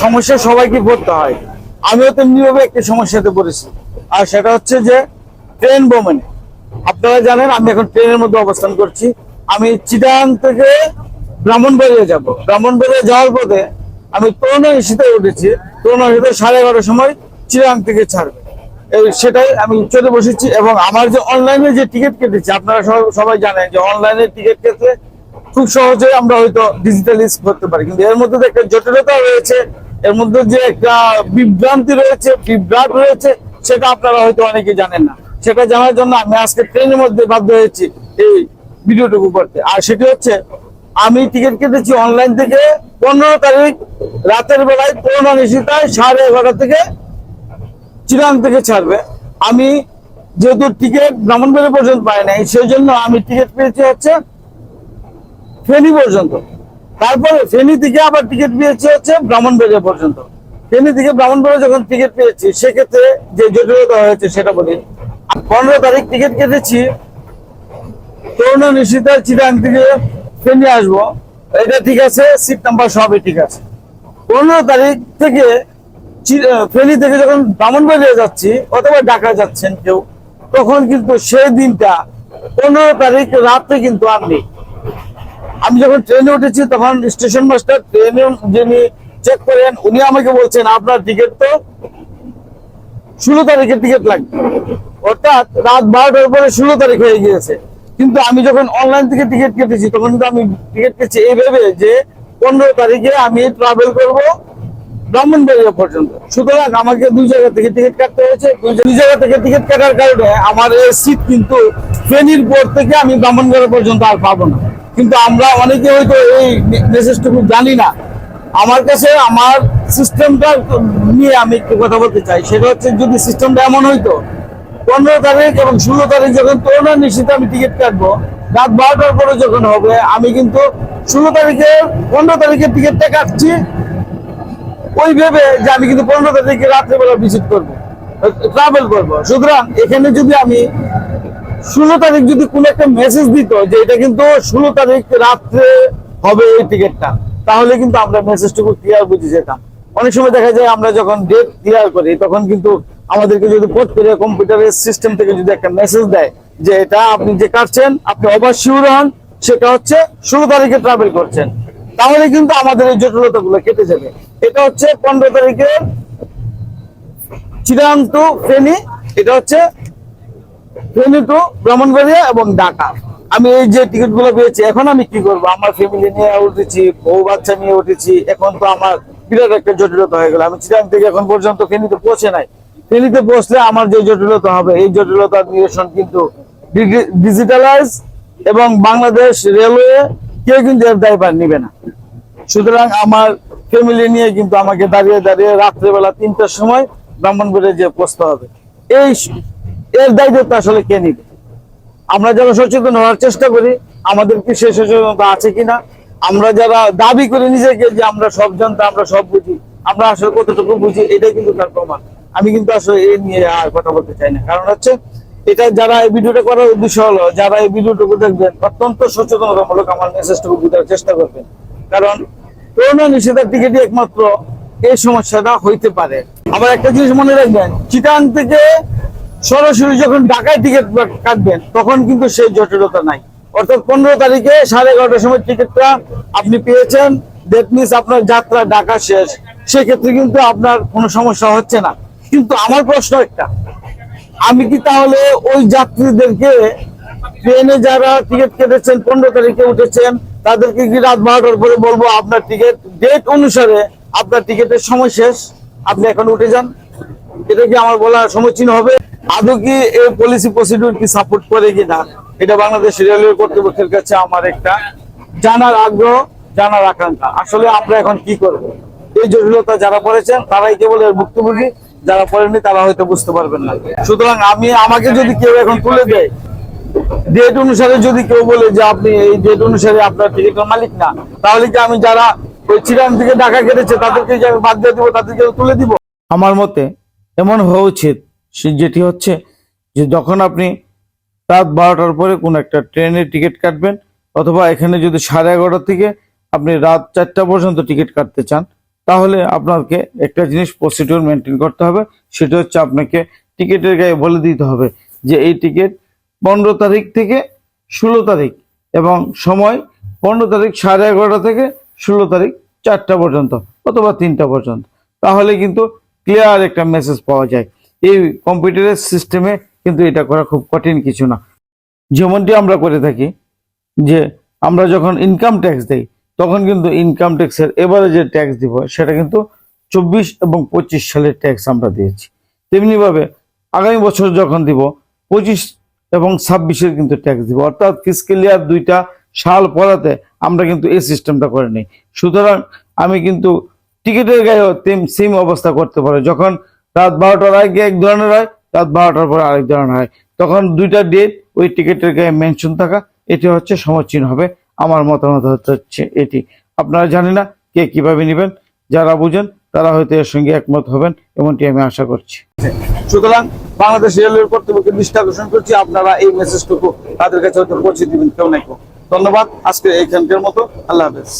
সমস্যা সবাইকে পড়তে হয়। আমিও তেমনি ভাবে একটি সমস্যাতে পড়েছি। আর সেটা হচ্ছে যে, ট্রেন ভ্রমণে। আপনারা জানেন, আমি এখন ট্রেনের মধ্যে অবস্থান করছি। আমি চিটাং থেকে ব্রাহ্মণবাড়িয়া যাব। ব্রাহ্মণবাড়িয়া যাওয়ার পথে আমি তরুণা ইসিতে উঠেছি। তরুণা ইসিতে সাড়ে এগারোটার সময় চিটাং থেকে ছাড়বে। সেটাই আমি চলে বসেছি এবং আমার যে অনলাইনে যে টিকিট কেটেছি, আপনারা সবাই জানেন যে অনলাইনে টিকিট কেটে খুব সহজে আমরা হয়তো ডিজিটালাইজ করতে পারি। কিন্তু এর মধ্যে একটা জটিলতা রয়েছে, এর মধ্যে যে একটা বিভ্রান্তি রয়েছে, বিভ্রাট রয়েছে, সেটা আপনারা হয়তো অনেকে জানেন না। সেটা জানার জন্য আমি আজকে ট্রেনের মধ্যে বাধ্য হয়েছি এই ভিডিওটুকু করতে। আর সেটি হচ্ছে, আমি টিকিট কেটেছি অনলাইন থেকে পনেরো তারিখ রাতের বেলায় পনেরো নিশিতায় সাড়ে এগারোটা থেকে চিরাং থেকে ছাড়বে। আমি যেহেতু টিকিট ব্রাহ্মণবাড়ি পর্যন্ত পাই নাই, সেই জন্য আমি টিকিট পেয়েছি হচ্ছে ফেনী পর্যন্ত। তারপরে ফেনী থেকে আবার টিকিট পেয়েছি হচ্ছে ব্রাহ্মণবাড়িয়া পর্যন্ত। ফেনী থেকে ব্রাহ্মণবাড়িয়া যখন টিকিট পেয়েছি, সেক্ষেত্রে যে জটিলতা হয়েছে সেটা বলি। পনেরো তারিখ টিকিট কেটেছি। করোনা নিশ্চিতার চিরাং থেকে ফেনী আসব। এটা ঠিক আছে সিট নাম্বার সবই ঠিক আছে। পনেরো তারিখ থেকে ফেনী থেকে যখন ব্রাহ্মণবাড়িয়া যাচ্ছি, অথবা ঢাকা যাচ্ছেন কেউ, তখন কিন্তু সেই দিনটা, পনেরো তারিখ রাত্রে কিন্তু আর নেই। আমি যখন ট্রেনে উঠেছি, তখন স্টেশন মাস্টার ট্রেনে যিনি চেক করেন, উনি আমাকে বলছেন, আপনার টিকিট তো ষোলো তারিখের টিকিট লাগবে। অর্থাৎ রাত বারোটার পরে ষোলো তারিখ হয়ে গিয়েছে। কিন্তু আমি যখন অনলাইন থেকে টিকিট কেটেছি, তখন কিন্তু আমি টিকিট কেটেছি এই ভেবে যে পনেরো তারিখে আমি ট্রাভেল করব ব্রাহ্মণবাড়িয়া পর্যন্ত। সুতরাং আমাকে দুই জায়গা থেকে টিকিট কাটতে হয়েছে। দুই জায়গা থেকে টিকিট কাটার কারণে আমার এই সিট কিন্তু ফেনীর পর থেকে আমি ব্রাহ্মণবাড়িয়া পর্যন্ত আর পাবো না। কিন্তু আমরা অনেকে হয়তো এই মেসেজটুকু জানি না। আমার কাছে আমার সিস্টেমটা নিয়ে আমি একটু কথা বলতে চাই। সেটা হচ্ছে যদি সিস্টেমটা এমন হইতো, পনেরো তারিখ এবং ষোলো তারিখ যখন করোনা নিশ্চিত আমি টিকিট কাটবো, রাত বারোটার পরে যখন হবে, আমি কিন্তু ষোলো তারিখে, পনেরো তারিখে টিকিটটা কাটছি। ওই ভেবে যে আমি কিন্তু পনেরো তারিখে রাত্রেবেলা ভিজিট করব ট্রাভেল করব। সুতরাং এখানে যদি আমি ষোলো তারিখ যদি কোনো একটা মেসেজ দিত যে এটা কিন্তু ষোলো তারিখ রাত্রে হবে এই টিকিটটা তাহলে কিন্তু আমরা মেসেজটুকু ক্লিয়ার বুঝে যেতাম। অনেক সময় দেখা যায় আমরা যখন ডেট ক্লিয়ার করি, তখন কিন্তু আমাদেরকে যদি পোর্ট করে কম্পিউটারের সিস্টেম থেকে যদি একটা মেসেজ দেয় যে এটা আপনি যে কাটছেন, আপনি অবশ্যই হন সেটা হচ্ছে ষোলো তারিখে ট্রাভেল করছেন। তাহলে কিন্তু আমাদের এই জটিলতা গুলো কেটে যাবে। এটা হচ্ছে পনেরো তারিখে চিরাং টু ফেনী, এটা হচ্ছে ফেনী টু ব্রাহ্মণবাড়িয়া এবং ঢাকা। আমি এই যে টিকিটগুলো পেয়েছি, এখন আমি কি করব? আমার ফ্যামিলি নিয়ে উঠেছি, বউ বাচ্চা নিয়ে উঠেছি, এখন তো আমার বিরাট একটা জটিলতা হয়ে গেল। আমি চিরাং থেকে এখন পর্যন্ত ফেনীতে পৌঁছে নাই। ফেনীতে পৌঁছলে আমার যে জটিলতা হবে, এই জটিলতার নিরসন কিন্তু ডিজিটালাইজ এবং বাংলাদেশ রেলওয়ে কেউ কিন্তু এর দায়ভার নিবে না। সুতরাং আমার ফ্যামিলি নিয়ে কিন্তু আমাকে দাঁড়িয়ে দাঁড়িয়ে রাত্রেবেলা তিনটার সময় ব্রাহ্মণবাড়িয়া যে পৌঁছতে হবে। এই এর দায়িত্ব আসলে কে নিবে? আমরা যারা সচেতন হওয়ার চেষ্টা করি, আমাদের কি সেই সচেতনতা আছে কিনা? আমরা যারা দাবি করি নিজেকে যে আমরা সব জানতে, আমরা সব বুঝি, আমরা আসলে কতটুকু বুঝি, এটাই কিন্তু তার প্রমাণ। আমি কিন্তু আসলে এই নিয়ে আর কথা বলতে চাই না। কারণ হচ্ছে, এটা যারা এই ভিডিওটা করার উদ্দেশ্য হলো, যারা এই ভিডিওটুকু দেখবেন, অত্যন্ত সচেতনতামূলক আমার মেসেজটুকু বোঝার চেষ্টা করবেন। কারণ, করোনা নিষেধার টিকিটই একমাত্র এই সমস্যাটা হইতে পারে। আবার একটা জিনিস মনে রাখবেন, চিটাং থেকে সরাসরি যখন ঢাকায় টিকিট কাটবেন, তখন কিন্তু সেই জটিলতা নাই। অর্থাৎ পনেরো তারিখে সাড়ে এগারোটার সময় টিকিটটা আপনি পেয়েছেন। দ্যাট মিনস আপনার যাত্রা ঢাকা শেষ। সেক্ষেত্রে কিন্তু আপনার কোনো সমস্যা হচ্ছে না। কিন্তু আমার প্রশ্ন একটা, আমি কি তাহলে ওই যাত্রীদেরকে ট্রেনে যারা টিকিট কেটেছেন, পনেরো তারিখে উঠেছেন, তাদেরকে কি রাত বারোটার পরে বলব আপনার টিকিট ডেট অনুসারে আপনার টিকিটের সময় শেষ? আপনি এখন উঠে যান। এটা কি আমার বলা সমীচীন হবে? আদৌ কি এই পলিসি প্রসিডিউর কি সাপোর্ট করে কিনা, এটা বাংলাদেশ রেলওয়ে কর্তৃপক্ষের কাছে আমার একটা জানার আগ্রহ, জানার আকাঙ্ক্ষা। আসলে আমরা এখন কি করব? এই জটিলতা যারা পড়েছেন, তারাই কেবল এর ভুক্তভোগী, যারা পড়েনি তারা হয়তো বুঝতে পারবেন না। সুতরাং আমি, আমাকে যদি কেউ এখন তুলে দেয় ডেট অনুসারে যদি কেউ বলে যে আপনি এই ডেট অনুসারে আপনার টিকিটের মালিক না, তাহলে কি আমি যারা ওই চিরান থেকে ঢাকা কেটেছে তাদেরকে আমি বাদ দিয়ে দিব তাদেরকে তুলে দিব? আমার মতে এমন হওয়া উচিত সে যেটি হচ্ছে যে যখন আপনি রাত বারোটার পরে কোন একটা ট্রেনের টিকিট কাটবেন, অথবা এখানে যদি সাড়ে এগারোটা থেকে আপনি রাত চারটা পর্যন্ত টিকিট কাটতে চান, তাহলে আপনাকে একটা জিনিস প্রসিডিওর মেনটেন করতে হবে। সেটা হচ্ছে আপনাকে টিকিটের গায়ে বলে দিতে হবে যে এই টিকিট পনেরো তারিখ থেকে ষোলো তারিখ এবং সময় পনেরো তারিখ সাড়ে এগারোটা থেকে ষোলো তারিখ চারটা পর্যন্ত অথবা তিনটা পর্যন্ত। তাহলে কিন্তু ক্লিয়ার একটা মেসেজ পাওয়া যায়। এই কম্পিউটারের সিস্টেমে কিন্তু এটা করা খুব কঠিন কিছু না। যেমনটি আমরা করে থাকি, যে আমরা যখন ইনকাম ট্যাক্স দেই, তখন কিন্তু ইনকাম ট্যাক্সের এবারে যে ট্যাক্স দিব, সেটা কিন্তু চব্বিশ এবং পঁচিশ সালের ট্যাক্স আমরা দিয়েছি। তেমনিভাবে আগামী বছর যখন দিব, পঁচিশ এবং ছাব্বিশের কিন্তু ট্যাক্স দিব। অর্থাৎ ফিসক্যাল ইয়ার দুইটা সাল পড়াতে আমরা কিন্তু এই সিস্টেমটা করে নিই। সুতরাং আমি কিন্তু টিকিটের গায়েও সেম অবস্থা করতে পারে যখন রাত বারোটার আগে এক ধরনের হয়, রাত বারোটার পরে আরেক ধরনের হয়। তখন দুইটা ডেট ওই টিকিটের গায়ে মেনশন থাকা, এটি হচ্ছে সমীচীন হবে। আমার মতামত হচ্ছে এটি। আপনারা জানি না কে কীভাবে নেবেন, যারা বুঝেন তারা হয়তো এর সঙ্গে একমত হবেন, এমনটি আমি আশা করছি। সুতরাং বাংলাদেশ রেলওয়ে কর্তৃপক্ষের দৃষ্টি আকর্ষণ করছি, আপনারা এই মেসেজটুকু তাদের কাছে হয়তো পৌঁছে দিবেন, কেউ নাই কেউ। ধন্যবাদ, আজকে এইখানকার মতো। আল্লাহ হাফেজ।